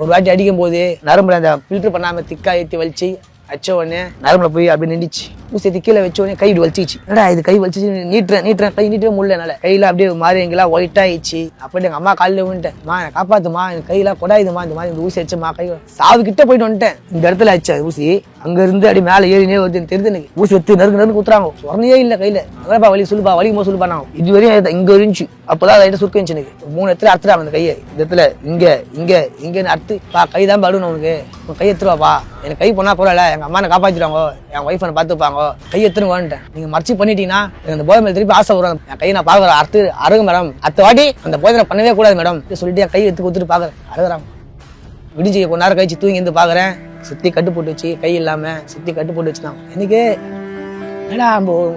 ஒரு வாட்டி அடிக்கும் போது நரம்புல அந்த ஃபில்டர் பண்ணாம திக்கா ஏற்றி வலிச்சு அச்ச உடனே நரம்புல போய் அப்படி நின்றுச்சு ஊசி கீழே வச்ச உடனே கை வலிச்சிச்சு என்னடா இது கை வலிச்சிச்சு? நீட்டுறேன் நீட்டுறேன் கை நீட்டவே முடியல என்னால. கையில அப்படியே மாறி எங்கெல்லாம் ஒயிட் ஆயிடுச்சு. அப்படி எங்க அம்மா காலில் விழுந்துட்டேன். மா என்னை காப்பாத்துமா? எனக்கு கையெல்லாம் கொடாயுதுமா இந்த மாதிரி இந்த ஊசி அடிச்சுமா கை சாவு கிட்ட போயிட்டு வந்துட்டேன். இந்த இடத்துல ஆச்சு ஊசி அங்க இருந்து அப்படி மேல ஏறினே வருது தெரிஞ்சு தெரியுது எனக்கு. ஊசி எடுத்து நறுக்கு நறுக்கு குத்துறாங்க சொரணையே இல்ல கையில. அங்கப்பா வலி சொல்லுப்பா வலிக்கும் போது சொல்லுப்பா நான். இது வரையும் இங்க இருந்துச்சு. அப்பதான் அதை சுருக்க இருந்துச்சு எனக்கு. மூணு இடத்துல அறுத்துறாங்க அந்த கையை. இந்த இடத்துல இங்க இங்க இங்கன்னு அறுத்து பா கை தான் படுணும் உனக்கு. உன் கை எடுத்துருவாப்பா எனக்கு கை போனா போறல எங்க அம்மா என்ன காப்பாத்திடுவாங்க. என் ஒய்ஃப் பார்த்துப்பாங்க. கையை எடுத்துன்னு வந்துட்டேன் நீங்க மறைச்சு பண்ணிட்டீங்கன்னா எனக்கு அந்த போதை மேல திருப்பி ஆசை வரும். என் கையை நான் பாக்குறேன் அறுத்து அருகு மேடம். அத்த வாட்டி அந்த போதை பண்ணவே கூடாது மேடம். சொல்லிட்டு என் கை எடுத்து கொடுத்துட்டு பாக்குறேன் அழுகுறாங்க விடிஞ்சு கொஞ்ச நேரம் கழிச்சு தூங்கி இருந்து பாக்குறேன் சுத்தி கட்டு போட்டு வச்சு கை இல்லாம சுத்தி கட்டு போட்டு வச்சுதான். எனக்கு ஏடா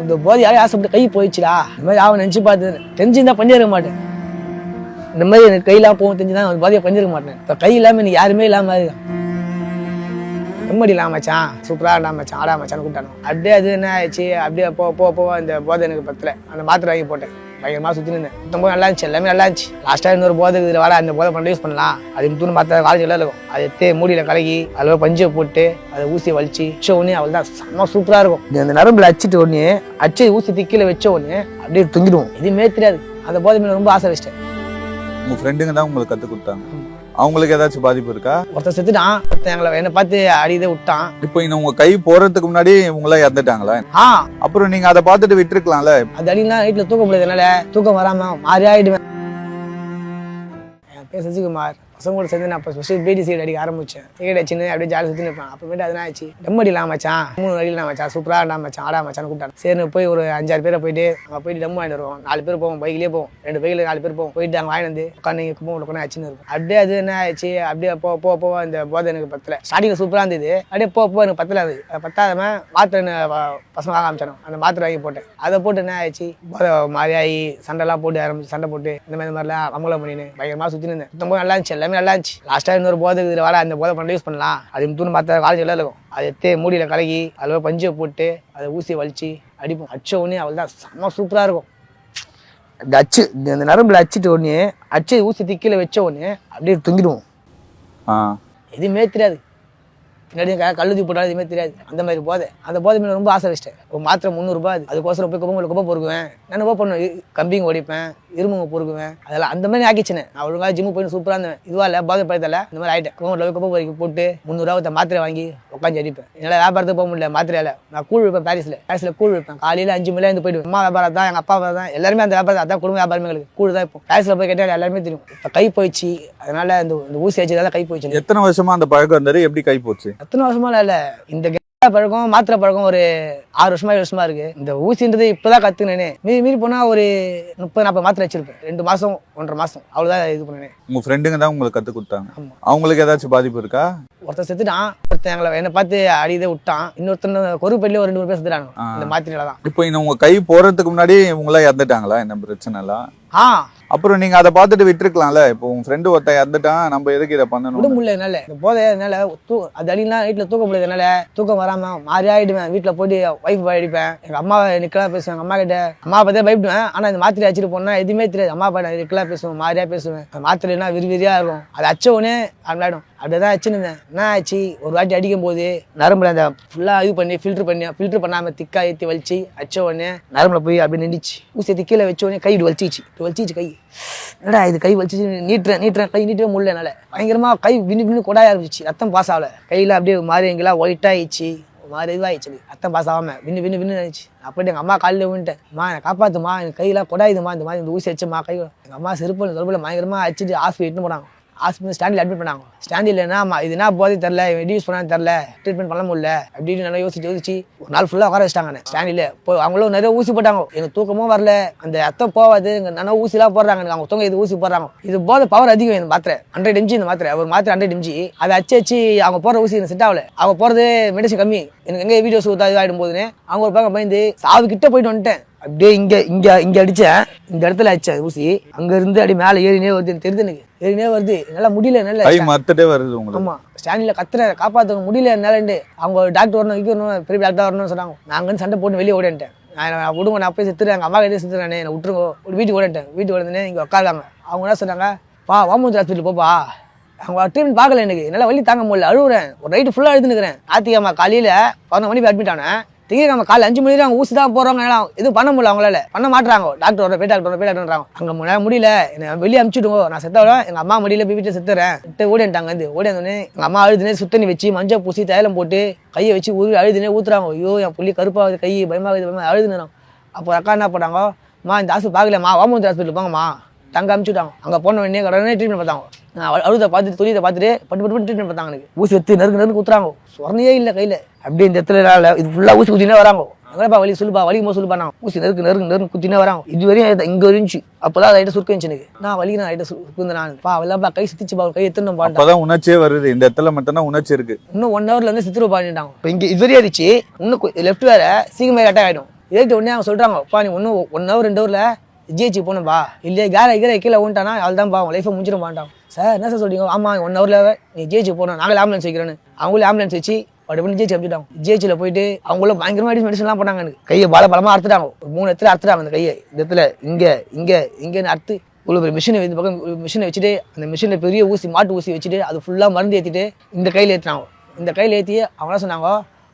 இந்த போதை ஆசைப்பட்டு கை போயிடுச்சுடா. இந்த மாதிரி அவன் நினைச்சு பார்த்து தெரிஞ்சிருந்தா பண்ணிருக்க மாட்டேன். இந்த மாதிரி எனக்கு கையெல்லாம் போகும் தெரிஞ்சுதான் போதையை பண்ணிருக்க மாட்டேன். இப்போ கை இல்லாமல் எனக்கு யாருமே இல்லாமல் இருக்கான் எம்மடி இல்லாம மச்சான். சூப்பரா இல்லாம மச்சான். ஆடா மச்சான் கூட்டானோ அப்படியே அது என்ன ஆயிடுச்சு? அப்படியே போ போ போ இந்த போதை எனக்கு பத்தல. அந்த மாத்திரை வாங்கி போட்டேன். பயங்கரமா சுத்தி இருந்தேன். சுத்தம் போது நல்லா இருந்துச்சு எல்லாமே நல்லா இருந்துச்சு. லாஸ்டா இன்னொரு போதை இதில் வாடா அந்த போதை பண்ண யூஸ் பண்ணலாம். அது தூண் பார்த்தா காலேஜ் எல்லாம் இருக்கும். அதை எடுத்து மூடியில கலக்கி அதில் பஞ்சை போட்டு அதை ஊசியை வலிச்சு வச்ச உடனே அவள் தான் செம்ம சூப்பரா இருக்கும். இது அந்த நரம்புல அடிச்சிட்டு உடனே அடிச்சு ஊசி திக்கில வச்ச உடனே அப்படியே தொங்கிடுவோம். எதுவுமே தெரியாது. அந்த போதை மேல ரொம்ப ஆசை வச்சிட்டேன். உங்க ஃப்ரெண்டுங்க தான் உங்களுக்கு கத்து கொடுத்தாங்க. அவங்களுக்கு ஏதாச்சும் பாதிப்பு இருக்கா? ஒருத்தன் செத்துட்டான் ஒருத்தன் எங்களை என்னை பார்த்து அடியதே விட்டான். இப்போ இன்னும் உங்க கை போறதுக்கு முன்னாடி உங்கள இறந்துட்டாங்களா? ஆ. அப்புறம் நீங்க அதை பார்த்துட்டு விட்டுருக்கலாம்ல? அது அடிலாம் நைட்ல தூக்க முடியாது என்னால தூக்கம் வராம மாறி ஆயிடுவேன். என் பேர் சசிகுமார். பசங்க கூட சேர்ந்து நான் இப்போ ஸ்பெஷல் பேடி சீட் அடிக்க ஆரம்பிச்சேன். சீட் அடிச்சுன்னு அப்படியே ஜாலி சுற்றி நிற்பேன் அப்புறமேட்டு அதெல்லாம் ஆச்சு. டம் அடிலாம் மச்சான். மூணு அடிலாம் மச்சான். சூப்பராக ஆடா மச்சான். ஆடா மச்சான் கூப்பிட்டாங்க. சரி போய் ஒரு அஞ்சாறு பேரை போயிட்டு அங்கே போயிட்டு டம் வாங்கிட்டு வருவோம். நாலு பேர் போவோம். பைக்லேயே போவோம். ரெண்டு பைக்கில் நாலு பேர் போவோம். போயிட்டு அங்கே வாங்கி வந்து உட்காந்து இங்கே கும்பம் உட்காந்து அச்சுன்னு இருக்கும் அப்படியே அது என்ன ஆச்சு அப்படியே போ போ போ இந்த போதை எனக்கு பத்தலை. ஸ்டார்டிங் சூப்பராக இருந்தது. அப்படியே போ போ எனக்கு பத்தல அது. பத்தாதம மாத்திரை பசங்க வாங்க ஆரம்பிச்சானோ? அந்த மாத்திரை வாங்கி போட்டேன். அதை போட்டு என்ன ஆயிடுச்சு? போதை மாதிரி ஆகி சண்டைலாம் போட்டு ஆரம்பிச்சு சண்டை போட்டு இந்த மாதிரி மாதிரிலாம் அமலம் பண்ணின்னு பயங்கரமாக சுற்றி இருந்தேன். சுத்தம் நல்லா இருந்துச்சு எல்லாமே நல்லா இருந்துச்சு. லாஸ்ட்டாக இன்னொரு போதை இதில் வாடா அந்த போதை பண்ண யூஸ் பண்ணலாம். அது தூண் பார்த்தா காலேஜ் இருக்கும். அதை எடுத்து மூடியில் கலக்கி அதில் பஞ்சை போட்டு அதை ஊசியை வலிச்சு அடிப்போம். அடிச்ச உடனே அவள் தான் செம்ம சூப்பராக இருக்கும். இந்த அச்சு இந்த நரம்புல அடிச்சிட்டு உடனே அச்சு ஊசி திக்கில வச்ச உடனே அப்படியே தொங்கிடுவோம். எதுவுமே தெரியாது. பின்னாடி க- கல்லூரி போட்டாலும் எதுவுமே தெரியாது. அந்த மாதிரி போதை. அந்த போதை மேலே ரொம்ப ஆசை வச்சிட்டேன். ஒரு மாத்திரை முந்நூறுபா அது அதுக்கோசரம் போய் குப்பை குப்பை பொறுக்குவேன் நான் என்ன பண்ணுவேன் கம்பிங்க ஓடிப்பேன். இரும்புங்க பொறுக்குவேன். அதெல்லாம் அந்த மாதிரி ஆக்கிச்சினேன். நான் ஒழுங்கா ஜிம்மு போய் சூப்பராக இருந்தேன். இதுவா இல்லை போதை பழத்தில் இந்த மாதிரி ஆயிட்டேன். குப்பை போய் குப்பை பொறுக்கி போட்டு முந்நூறுவா ஒருத்த மாத்திரை வாங்கி உட்காந்து அடிப்பேன். என்னால் வியாபாரத்துக்கு போக முடியல மாத்திரையால நான் கூழ் வைப்பேன் பாரிஸில். பாரிஸில் கூழ் வைப்பேன் காலையில் அஞ்சு மணில இருந்து போயிடுவேன். அம்மா வியாபாரம் தான் எங்கள் அப்பா தான் எல்லாருமே அந்த வியாபாரம் அதான் குடும்ப வியாபாரமே எங்களுக்கு. கூழ் தான் இப்போ பாரிஸில் போய் கேட்டால் எல்லாருமே தெரியும். இப்போ கை போயிடுச்சு. அதனால இந்த ஊசி வச்சதால கை போயிடுச்சு. எத்தனை வருஷமா அந்த பழக்கம் இருந்தாரு எப்படி கை போச்சு? எத்தனை வருஷமா இல்ல. இந்த பழக்கம் மாத்திரை பழக்கம் ஒரு ஆறு வருஷமா ஏழு வருஷமா இருக்கு. இந்த ஊசின்றது இப்பதான் கத்துக்கினேனே. மீறி மீறி போனா ஒரு முப்பது நாற்பது மாத்திரை வச்சிருப்பேன். ரெண்டு மாசம் ஒன்றரை மாசம். அவ்வளவுதான் இது பண்ணேன் உங்க ஃப்ரெண்டுங்க தான் உங்களுக்கு கத்து கொடுத்தாங்க. அவங்களுக்கு ஏதாச்சும் பாதிப்பு இருக்கா? ஒருத்தன் செத்துட்டான் ஒருத்தன் எங்களை என்னை பார்த்து அடியதே விட்டான். இன்னொருத்தன் கொருப்பள்ளியில ஒரு ரெண்டு மூணு பேர் செத்துட்டாங்க. இந்த மாத்திரையில தான் இப்போ உங்க கை போறதுக்கு முன்னாடி உங்கள இறந்துட்டாங்களா? என்ன பிரச்சனை எல்லாம் ஆ. அப்புறம் நீங்க அதை பார்த்துட்டு விட்டுருக்கலாம்ல. இப்போ உங்க ஃப்ரெண்டு ஒருத்தன் இறந்துட்டான் நம்ம எதுக்கு இதை விட முடியல என்னால. இந்த போதை தூ அது அடிலாம் வீட்டுல தூக்க முடியாது என்னால. தூக்கம் வராம மாறி ஆயிடுவேன். வீட்டுல போயிட்டு ஒய்ஃப் அடிப்பேன். எங்க அம்மா நிக்கலாம் பேசுவேன். எங்க அம்மா கிட்ட அம்மா பத்தியே பயப்படுவேன். ஆனா இந்த மாத்திரை அடிச்சிட்டு போனா எதுவுமே தெரியாது. அம்மா அப்பா நிக்கலாம் பேசுவேன் மாறியா பேசுவேன். அந்த மாத்திரைனா விறுவிறியா இருக்கும். அது அச்ச உடனே ஆயிடும் அப்படியே தான் இருந்தேன். என்ன ஆச்சு? ஒரு வாட்டி அடிக்கும் போது நரம்புல அந்த ஃபுல்லாக இது பண்ணி ஃபில்டர் பண்ணி ஃபில்டர் பண்ணாமல் திக்கா ஏற்றி வலிச்சு அச்ச உடனே நரம்புல போய் அப்படி நின்றுச்சு ஊசி கீழே வச்ச உடனே கை வலிச்சிச்சு வலிச்சிச்சு கை. என்னடா இது? கை வலிச்சிச்சு நீட்டுறேன் நீட்டுறேன். கை நீட்டவே முடியல என்னால். பயங்கரமாக கை விண்ணு விண்ணு கொடாய ஆரம்பிச்சிச்சு. ரத்தம் பாஸ் ஆகல. கையில அப்படியே மாறி எங்கெல்லாம் ஒயிட்டாகிடுச்சு ஆயிடுச்சு. மாதிரி இதுவாகிடுச்சு அத்தம் பாஸ் ஆகாமல் விண்ணு விண்ணு விண்ணு ஆயிடுச்சு அப்படி எங்கள் அம்மா காலில் விழுந்துட்டேன். அம்மா என்னை காப்பாற்றுமா எனக்கு கையெல்லாம் கொடாயுதுமா இந்த மாதிரி இந்த ஊசி வச்சுமா கை எங்கள் அம்மா செருப்பு தொடர்பில் பயங்கரமாக அடிச்சுட்டு ஹாஸ்பிட்டல் இட்டுன்னு போனாங்க. ஹாஸ்பிட்டல் ஸ்டாண்டில் அட்மிட் பண்ணாங்க. ஸ்டாண்டில் என்ன இது என்ன போதே தெரில எப்படி யூஸ் தெரில ட்ரீட்மெண்ட் பண்ண முடியல அப்படின்னு நல்லா யோசிச்சு யோசிச்சு ஒரு நாள் ஃபுல்லாக உட்கார வச்சிட்டாங்க ஸ்டாண்டில் போய் அவங்களும் நிறைய ஊசி போட்டாங்க. எனக்கு தூக்கமும் வரல. அந்த அத்தம் போகாது. நல்லா ஊசிலாம் போடுறாங்க. அவங்க தூங்க இது ஊசி போடுறாங்க. இது போத பவர் அதிகம் இந்த மாத்திரை. ஹண்ட்ரட் எம்ஜி இந்த மாத்திரை. ஒரு மாத்திரை ஹண்ட்ரட் எம்ஜி அதை அச்சு அச்சு அவங்க போடுற ஊசி எனக்கு செட் ஆகல. அவங்க போகிறது மெடிசன் கம்மி. எனக்கு எங்கே வீடியோஸ் ஊற்றா இதாகிடும் போதுன்னு அவங்க ஒரு பக்கம் பயந்து சாவு கிட்ட போயிட்டு வந்துட்டேன். அப்படியே இங்க இங்க இங்க அடிச்சேன் இந்த இடத்துல அடிச்சேன் ஊசி. அங்க இருந்து அப்படியே மேல ஏறினே வருது தெரியுது எனக்கு. ஏறினே வருது. என்னால முடியல என்னால. கை மத்துட்டே வருது உங்களுக்கு. ஆமா. ஸ்டாண்டில் கத்துற காப்பாற்ற முடியல என்னாலண்டு அவங்க டாக்டர் வரணும் வரணும் பெரிய டாக்டர் வரணும்னு சொன்னாங்க. நாங்க வந்து சண்டை போட்டு வெளியே ஓடிட்டேன். நான் விடுங்க நான் போய் செத்துறேன். எங்கள் அம்மா கிட்டே செத்துறேன் என்னை விட்டுருங்க. ஒரு வீட்டுக்கு ஓடிட்டேன். வீட்டுக்கு ஓடுனே இங்கே உட்காருவாங்க அவங்க என்ன சொன்னாங்க? பா வாமூஞ்சி ஹாஸ்பிட்டல் போப்பா அவங்க ட்ரீட்மெண்ட் பார்க்கல எனக்கு. என்னால் வலி தாங்க முடியல. அழுகுறேன் ஒரு நைட்டு ஃபுல்லாக அழுதுனுக்குறேன் ஞாத்திக்கிழமை காலையில் பதினொரு மணிக்கு அட்மிட் ஆனேன். திங்கக்கிழமை காலை அஞ்சு மணி அவங்க ஊசி தான் போகிறாங்க எல்லாம் எதுவும் பண்ண முடியல அவங்களால. பண்ண மாட்டாங்க டாக்டர் வர போய் டாக்டர் வர போய் டாக்டர்ன்றாங்க அங்கே முன்னாடி முடியல. என்னை வெளியே அனுப்பிச்சுடுங்க நான் செத்தவள எங்கள் அம்மா முடியல போய் வீட்டில் செத்துறேன். விட்டு ஓடிட்டாங்க வந்து ஓடியாந்தோடனே எங்கள் அம்மா அழுதுனே சுத்தண்ணி வச்சு மஞ்சள் பூசி தைலம் போட்டு கையை வச்சு உருவி அழுதுனே ஊற்றுறாங்க ஐயோ என் புள்ளி கருப்பாகுது கை பயமாகுது பயமாக அழுதுனேன் அப்போ அக்கா என்ன பண்ணாங்கம்மா இந்த ஹாஸ்பிட்டல் பார்க்கலம்மா வாமூந்தி ஹாஸ்பிட்டல் போங்கம்மா. தங்க அனுப்பிச்சுட்டாங்க அங்கே போன உடனே உடனே ட்ரீட்மெண்ட் பார்த்தாங்க. அழுத பார்த்துட்டு துணியத்தை பார்த்துட்டு பட்டு பட்டு பட்டு ட்ரீட்மெண்ட் பார்த்தாங்க எனக்கு. ஊசி எடுத்து நெருக்கு நெருக்கு குத்துறாங்க சொரணையே இல்லை கையில். அப்படியே இந்த இடத்துல இது ஃபுல்லாக ஊசி குத்தினே வராங்க. எங்கப்பா வலி சொல்லுப்பா வலிக்கும் போது சொல்லுப்பா நான். ஊசி நெருக்கு நெருக்கு நெருக்கு குத்தினே வராங்க. இது வரையும் இங்கே இருந்துச்சு அப்போதான் அதை சுருக்க இருந்துச்சு எனக்கு. நான் வலிக்கு நான் ஐட்ட சுருக்கு நான். பா அவெல்லாம்ப்பா கை சுத்திச்சுப்பா கை எத்தணும் பாட்டா அப்பதான் உணர்ச்சியே வருது. இந்த இடத்துல மட்டும்தான் உணர்ச்சி இருக்கு. இன்னும் ஒன் ஹவர்ல இருந்து சித்திர பண்ணிட்டாங்க. இப்போ இங்கே இது வரையும் இருந்துச்சு இன்னும் லெஃப்ட் வேற சீக்கிரமே கட்டாக ஆகிடும் ஏறிட்டு உடனே அவங்க சொல்றாங்க பா நீ ஒன்றும் ஒன் ஹவர் ரெண்டு ஹவரில் ஜிஹெச்சி போகணும்பா இல்லையா கேர கீரை கீழே ஊன்ட்டானா அவள் தான் பா உன் லைஃபை முடிச்சிட மாட்டான் சார் என்ன சார் சொல்றீங்க? ஆமாம் ஒன் ஹவரில் நீ ஜிஹெச்சி போகணும் நாங்களே ஆம்புலன்ஸ் வைக்கிறேன்னு. அவங்களே ஆம்புலன்ஸ் வச்சு அப்படி பண்ணி ஜிஹெச்சி அனுப்பிச்சிட்டாங்க ஜிஹெச்சில் போயிட்டு அவங்களும் பயங்கரமாக அடிச்சு மெடிசன்லாம் போட்டாங்க எனக்கு கையை பல பலமாக அறுத்துட்டாங்க. மூணு இடத்துல அறுத்துட்டாங்க அந்த கையை. இந்த இடத்துல இங்கே இங்கே இங்கேன்னு அறுத்து இவ்வளோ பெரிய மிஷினை இந்த பக்கம் மிஷினை வச்சுட்டு அந்த மிஷினில் பெரிய ஊசி மாட்டு ஊசி வச்சுட்டு அது ஃபுல்லாக மருந்து ஏற்றிட்டு இந்த கையில் ஏற்றினாங்க இந்த கையில் ஏற்றி அவங்களாம் சொன்னாங்க?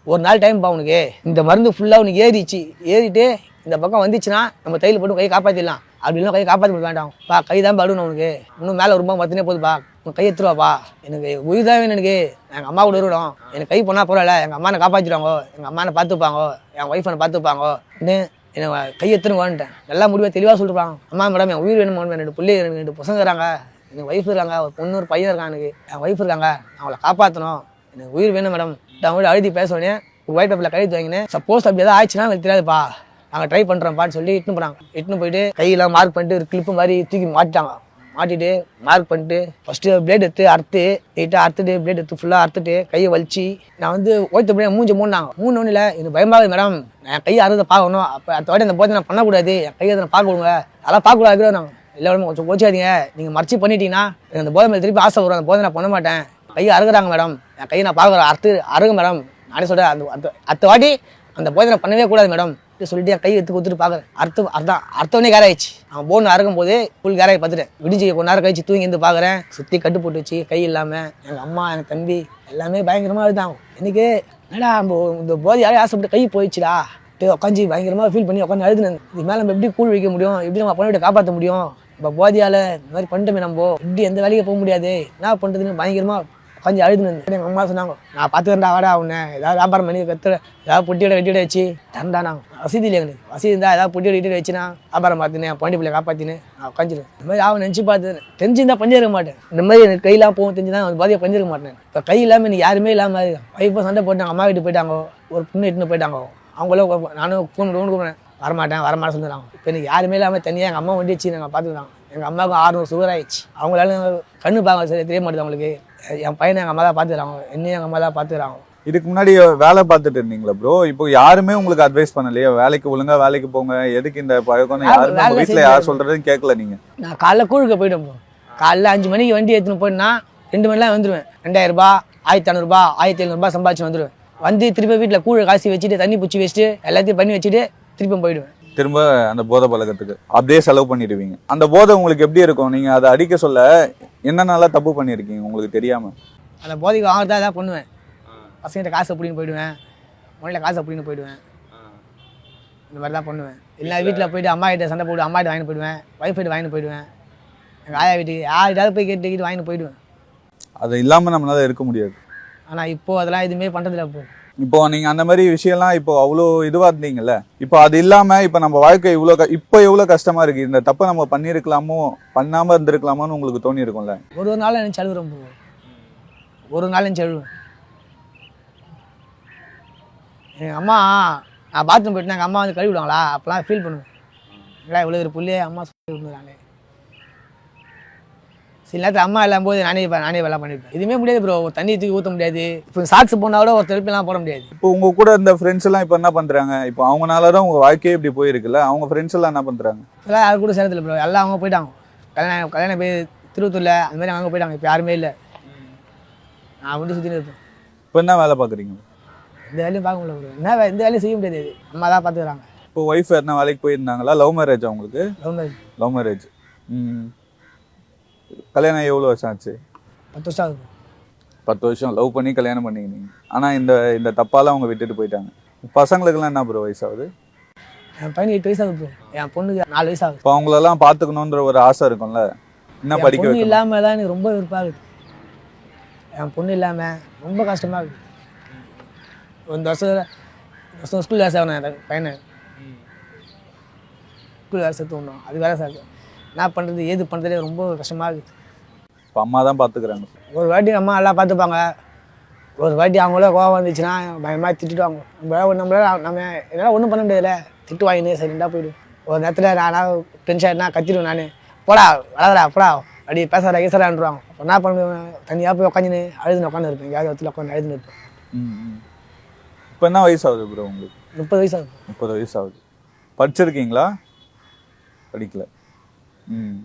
ஒரு நாள் டைம் பா உனக்கு. இந்த மருந்து ஃபுல்லாக உனக்கு ஏறிச்சு. ஏறிட்டு இந்த பக்கம் வந்துச்சுன்னா நம்ம தையில் போட்டு கையை காப்பாற்றிடலாம் அப்படிலாம் கையை காப்பாற்ற வேண்டாம். பா கை தான் படுணும் உனக்கு. இன்னும் மேலே ரொம்ப மத்தினே போதுப்பா. உன் கை எடுத்துருவாப்பா எனக்கு உயிர் தான் வேணும் எனக்கு. எங்கள் அம்மா கூட இருக்கணும். எனக்கு கை போனால் பரவாயில்ல எங்கள் அம்மா என்னை காப்பாற்றிடுவாங்க எங்கள் அம்மா பார்த்துப்பாங்க என் ஒய்ஃப் பார்த்துப்பாங்கோ. பார்த்துப்பாங்க என்னை கை எடுத்துன்னு நல்லா முடிவாக தெளிவாக சொல்லிருப்பாங்க அம்மா மேடம் என் உயிர் வேணும்? ரெண்டு பிள்ளை எனக்கு ரெண்டு பசங்க இருக்காங்க. எனக்கு ஒய்ஃப் இருக்காங்க. ஒரு பொண்ணு ஒரு பையன் இருக்கான் எனக்கு. என் ஒய்ஃப் இருக்காங்க. அவங்கள காப்பாற்றணும் எனக்கு உயிர் வேணும் மேடம். அவங்க அழுதி பேச உடனே ஒரு ஒயிட் பேப்பரில் கழுத்து வாங்கினேன். சப்போஸ் அப்படி ஏதாவது ஆயிடுச்சுன்னா எனக்கு தெரியாதுப்பா. நாங்கள் ட்ரை பண்ணுறோம்ப்பான்னு சொல்லி இட்டுன்னு போனாங்க. இட்டுன்னு போயிட்டு கையெல்லாம் மார்க் பண்ணிட்டு ஒரு கிளிப்பு மாதிரி தூக்கி மாட்டிட்டாங்க. மாட்டிட்டு மார்க் பண்ணிட்டு ஃபஸ்ட்டு பிளேட் எடுத்து அறுத்து நீட்டாக அறுத்துட்டு பிளேட் எடுத்து ஃபுல்லாக அறுத்துட்டு கையை வலிச்சு. நான் வந்து ஓய்த்த பிள்ளைய மூஞ்சி மூணாங்க மூணு ஒன்றும் இல்லை இது பயமாகுது மேடம் நான் கையை அறுத பார்க்கணும். அப்போ அடுத்த வாட்டி அந்த போதை நான் பண்ணக்கூடாது. என் கையை அதை பார்க்க விடுங்க. அதெல்லாம் பார்க்கக்கூடாது நாங்கள் இல்லை மேடம் கொஞ்சம் கோச்சாதீங்க நீங்கள் மறைச்சி பண்ணிட்டீங்கன்னா எனக்கு அந்த போதை மேலே திருப்பி ஆசை வரும். அந்த போதை நான் பண்ண மாட்டேன். கையை அறுகிறாங்க மேடம் என் கையை நான் பார்க்குறேன். அறுத்து அறுங்க மேடம் நானே சொல்கிறேன் அந்த அடுத்த அடுத்த வாட்டி அந்த போதை நான் பண்ணவே கூடாது மேடம் அப்படின்னு சொல்லிட்டு என் கையை எடுத்து கொடுத்துட்டு பார்க்குறேன். அர்த்தம் அதான் அர்த்தவனே கேர ஆயிடுச்சு. அவன் போன் அறுக்கும் போதே ஃபுல் கேராகி பார்த்துட்டேன். விடிஞ்சு கொஞ்ச நேரம் கழிச்சு தூங்கி இருந்து பார்க்குறேன். சுற்றி கட்டு போட்டு வச்சு கை இல்லாமல் எங்கள் அம்மா எங்கள் தம்பி எல்லாமே பயங்கரமாக இருந்தாங்க எனக்கு என்னடா இந்த போதை ஆசைப்பட்டு கை போயிடுச்சுடா. அப்படியே உட்காந்து பயங்கரமாக ஃபீல் பண்ணி உட்காந்து அழுதுனேன் இது மேலே நம்ம எப்படி கூழ் வைக்க முடியும்? எப்படி நம்ம பொண்ணை காப்பாற்ற முடியும்? இப்போ போதியால் இந்த மாதிரி பண்ணிட்டோமே நம்ம. எப்படி எந்த வேலைக்கு போக முடியாது? என்ன பண்ணுறதுன்னு பயங்கரமாக உட்காந்து அழுதுனேன் எங்கள் அம்மா சொன்னாங்க நான் பார்த்துக்கிறேன்டா வாடா உன்னை. ஏதாவது வியாபாரம் பண்ணி கத்துற ஏதாவது பொட்டியோட வெட்டியோட வச்சு தரண்டா நான். வசதி இல்லை எனக்கு? வசதி இருந்தால் ஏதாவது பொட்டியோட வெட்டியோட வச்சுனா வியாபாரம் பார்த்துனேன் பாண்டி பிள்ளை காப்பாற்றினு நான் உட்காந்துருவேன் இந்த மாதிரி அவன் நினச்சி பார்த்து தெரிஞ்சிருந்தா பஞ்சிருக்க மாட்டேன். இந்த மாதிரி எனக்கு கையெல்லாம் போகும் தெரிஞ்சுதான் அந்த பாதியை பஞ்சிருக்க மாட்டேன். இப்போ கை இல்லாமல் எனக்கு யாருமே இல்லாமல் வைஃபை சண்டை போட்டாங்க அம்மா வீட்டு போயிட்டாங்க ஒரு பொண்ணு இட்டுன்னு போயிட்டாங்க. அவங்களும் நானும் ஃபோன் ஃபோன் கூப்பிடுறேன் வரமாட்டேன் வரமாட்டேன் சொல்லுறாங்க இப்போ எனக்கு யாருமே இல்லாமல் தனியாக எங்கள் அம்மா வண்டி வச்சு நாங்கள் பார்த்துக்கிட்டாங்க எங்கள் அம்மாவுக்கு ஆறுநூறு சுகர் ஆயிடுச்சு. அவங்களால கண்ணு பார்க்க சரி தெரிய மாட்டேது அவங்களுக்கு. என் பையனை எங்கள் அம்மா தான் பார்த்துக்கிறாங்க என்னையும் எங்கள் அம்மா தான் பார்த்துக்கிறாங்க இதுக்கு முன்னாடி வேலை பார்த்துட்டு இருந்தீங்களா ப்ரோ இப்போ யாருமே உங்களுக்கு அட்வைஸ் பண்ணலையா? வேலைக்கு ஒழுங்கா வேலைக்கு போங்க. எதுக்கு இந்த பழக்கம் யாருமே உங்க வீட்டுல யார் சொல்றதையும் கேட்கல நீங்க. நான் காலைல கூழுக்கு போயிட்டேன் bro. காலைல அஞ்சு மணிக்கு வண்டி எடுத்துன்னு போயிட்டுனா ரெண்டு மணிலாம் வந்துடுவேன் ரெண்டாயிரம் ரூபாய் ஆயிரத்தி ஐநூறுபா ஆயிரத்தி எழுநூறுபா சம்பாதிச்சு வந்துடுவேன் வந்து திருப்பி வீட்டில் கூழ் காசி வச்சுட்டு தண்ணி பிடிச்சி வச்சுட்டு எல்லாத்தையும் பண்ணி வச்சுட்டு திருப்பி போயிடுவேன். திரும்ப அந்த போதை பழக்கத்துக்கு. அப்படியே செலவு பண்ணிடுவீங்க. அந்த போதை உங்களுக்கு எப்படி இருக்கும்? நீங்க அதை அடிக்க சொல்ல என்னென்னலாம் தப்பு பண்ணிருக்கீங்க உங்களுக்கு தெரியாம. அந்த போதைக்கு வாங்குறதா ஏதாவது பண்ணுவேன். பசங்கிட்ட காசு அப்படின்னு போயிடுவேன். முறையில் காசு அப்படின்னு போயிடுவேன். இந்த மாதிரி தான் பண்ணுவேன். இல்லை வீட்டில் போயிட்டு அம்மா கிட்ட சண்டை போட்டு அம்மா கிட்ட வாங்கிட்டு போயிடுவேன். ஒய்ஃப் கிட்ட வாங்கிட்டு போயிடுவேன். எங்கள் ஆயா வீட்டுக்கு யார்கிட்டாவது போய் கேட்டு கேட்டு வாங்கிட்டு போயிடுவேன். அது இல்லாம நம்மளால இருக்க முடியாது. ஆனால் இப்போ அதெல்லாம் எதுவுமே பண்ணுறதில்ல இப்போ இப்போ நீங்க அந்த மாதிரி விஷயம்லாம் இப்போ அவ்வளோ இதுவா இருந்தீங்கல்ல? இப்போ அது இல்லாம இப்போ நம்ம வாழ்க்கை இவ்வளோ க- இப்போ எவ்வளோ கஷ்டமா இருக்கு? இந்த தப்பை நம்ம பண்ணியிருக்கலாமோ பண்ணாம இருந்திருக்கலாமோன்னு உங்களுக்கு தோணி இருக்கும்ல ஒரு ஒரு நாள் எனக்கு அழுகுறேன் ஒரு நாள் எனக்கு அழுவேன் எங்கள் அம்மா நான் பாத்ரூம் போயிட்டு எங்கள் அம்மா வந்து கழுவி விடுவாங்களா அப்போலாம் ஃபீல் பண்ணுவேன். இல்லை இவ்வளோ ஒரு புள்ளையே அம்மா சொல்லி விடுறாங்களே சில நேரத்தில் அம்மா இல்லாம போது நானே நானே வேலை பண்ணிருப்பேன். இதுவுமே முடியாது ப்ரோ தண்ணி தூக்கி ஊற்ற முடியாது. இப்போ சாக்ஸ் போனால் கூட ஒரு திருப்பிலாம் போட முடியாது. இப்போ உங்க கூட இந்த ஃப்ரெண்ட்ஸ் எல்லாம் இப்போ என்ன பண்றாங்க? இப்போ அவங்கனால தான் உங்க வாழ்க்கையே இப்படி போயிருக்குல்ல? அவங்க ஃப்ரெண்ட்ஸ் எல்லாம் என்ன பண்றாங்க? இதெல்லாம் யாரு கூட சேரத்தில் ப்ரோ எல்லாம் அவங்க போயிட்டாங்க. கல்யாணம் கல்யாணம் போய் திருவத்தூரில் அந்த மாதிரி அவங்க போயிட்டாங்க. இப்போ யாருமே இல்லை. நான் வந்து சுற்றின்னு இருப்பேன். இப்போ என்ன வேலை பாக்குறீங்க இந்த வேலையும் பார்க்க முடியல bro. என்ன இந்த வேலையும் செய்ய முடியாது. அம்மா தான் பார்த்துக்கிறாங்க. இப்போ ஒய்ஃப் என்ன வேலைக்கு போயிருந்தாங்களா? லவ் மேரேஜ் அவங்களுக்கு லவ் மேரேஜ் லவ் மேரேஜ் ம். கல்யாணம் எவ்வளோ வருஷம் ஆச்சு? பத்து வருஷம் ஆகுது. பத்து வருஷம் லவ் பண்ணி கல்யாணம் பண்ணிக்கினீங்க. ஆனா இந்த இந்த தப்பால அவங்க விட்டுட்டு போயிட்டாங்க. பசங்களுக்கெல்லாம் என்ன ப்ரோ வயசாகுது? என் பையனுக்கு எட்டு வயசு ஆகுது. என் பொண்ணுக்கு நாலு வயசு ஆகுது. இப்போ அவங்களெல்லாம் பார்த்துக்கணுன்ற ஒரு ஆசை இருக்கும்ல? என்ன என் படிக்க பொண்ணு வைக்கணும்? இல்லாமல் தான் எனக்கு ரொம்ப விருப்பாகுது என் பொண்ணு இல்லாமல் ரொம்ப கஷ்டமாக இருக்குது இந்த வருஷம் இந்த வருஷம் ஸ்கூல் வேலை சேவணும் என் பையனை. ஸ்கூல் வேலை சேர்த்து விடணும் அது வேலை சார் என்ன பண்ணுறது ஏது பண்ணுறதே ரொம்ப கஷ்டமாக இருக்குது இப்போ அம்மா தான் பார்த்துக்கிறாங்க ஒரு வாட்டி அம்மா நல்லா பார்த்துப்பாங்க ஒரு வாட்டி அவங்களே கோவம் வந்துச்சுன்னா பயமாக திட்டுவாங்க. நம்மளால நம்மளால நம்ம என்னால் ஒன்றும் பண்ண முடியாதுல்ல. திட்டு வாங்கினே சரிண்டா போயிடும். ஒரு நேரத்தில் நான் டென்ஷன் ஆகினா கத்திடுவேன் நான். போடா வளரா போடா. அப்படி பேசுறா கேசரான்றாங்க அப்போ என்ன பண்ணுவேன் தனியாக போய் உட்காந்துன்னு அழுதுன்னு உட்காந்து இருப்பேன். எங்கேயாவது இடத்துல உட்காந்து அழுதுன்னு இருப்பேன். இப்போ என்ன வயசாகுது ப்ரோ உங்களுக்கு? முப்பது வயசு ஆகுது முப்பது வயசு ஆகுது படிச்சிருக்கீங்களா? படிக்கல. ம்